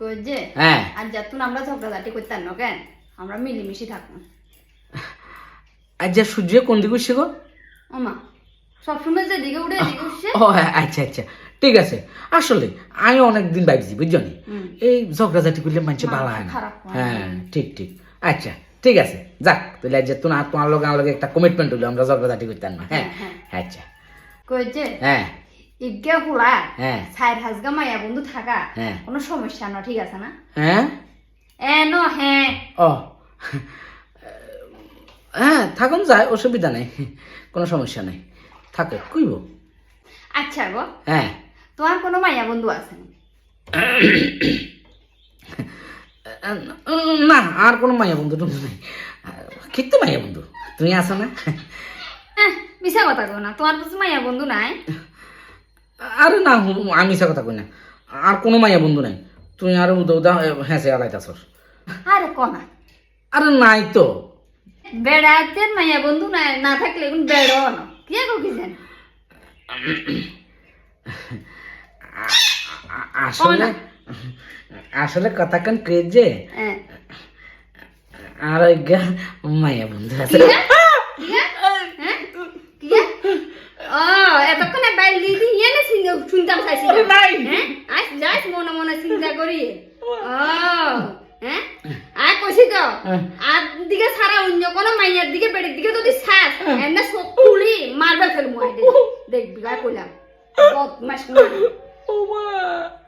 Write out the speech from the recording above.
কই যে হ্যাঁ। আর যাতুন আমরা ঝগড়াঝাটি করতাম না কেন? আমরা মিলিমিশি থাকব আর যা সূর্য কোন দিকে উঠছে গো? ওমা সবসময় যেদিকে উঠে এদিকে উঠছে। ও হ্যাঁ আচ্ছা আচ্ছা ঠিক আছে। আসলে আমি অনেকদিন ভাবছি বুঝছ এই ঝগড়াঝাটি করলে মানুষ ভালো হয় না। হ্যাঁ। ঠিক ঠিক। আচ্ছা ঠিক আছে যাক তাহলে আজ তুমি তোমার লগে আমার লগে একটা কমিটমেন্ট হলো আমরা ঝগড়াঝাটি করতাম না হ্যাঁ? হ্যাঁ, আচ্ছা। কই যে হ্যাঁ। ইগে হুলা হ্যাঁ। সাইড হাজগা মাইয়া বন্ধু থাকা হ্যাঁ। কোনো সমস্যা না ঠিক আছে না? হ্যাঁ? এ ন হ্যাঁ। ও। হ্যাঁ থাকুন যায় অসুবিধা নেই কোনো সমস্যা নেই। থাকে কইব? আচ্ছা গো। হ্যাঁ। তোমার কোনো মাইয়া বন্ধু আছে? না? আর কোনো মাইয়া বন্ধু টন্ধু নেই। কিন্তু মাইয়া বন্ধু? তুমি আছো না? মিছা কথা কো না তোমার কাছে মাইয়া বন্ধু নাই? আরে না আমি সে কথা কই না। আর কোনো মাইয়া বন্ধু নাই। তুই আর উদা উদা হেসে আলাইতাছ। আরে কনা। আরে নাই তো। বেড়াতে মাইয়া বন্ধু নাই না থাকলে এখন বেড়ো না। কি গো কি জানি? আসলে আসলে কথা কান যে। হ্যাঁ। আর ওই মাইয়া বন্ধু আছে। শুনতাম চাইছি হ্যাঁ? আজ মনে মনে চিন্তা করি। ও। হ্যাঁ? আর কইছি তো হ্যাঁ। আর দিকে সারা অন্য কোনো মাইয়ার দিকে বেড়ের দিকে যদি ছাস এনে সব খুলি মারবে ফেলব দেখবি কইলাম। বদমাস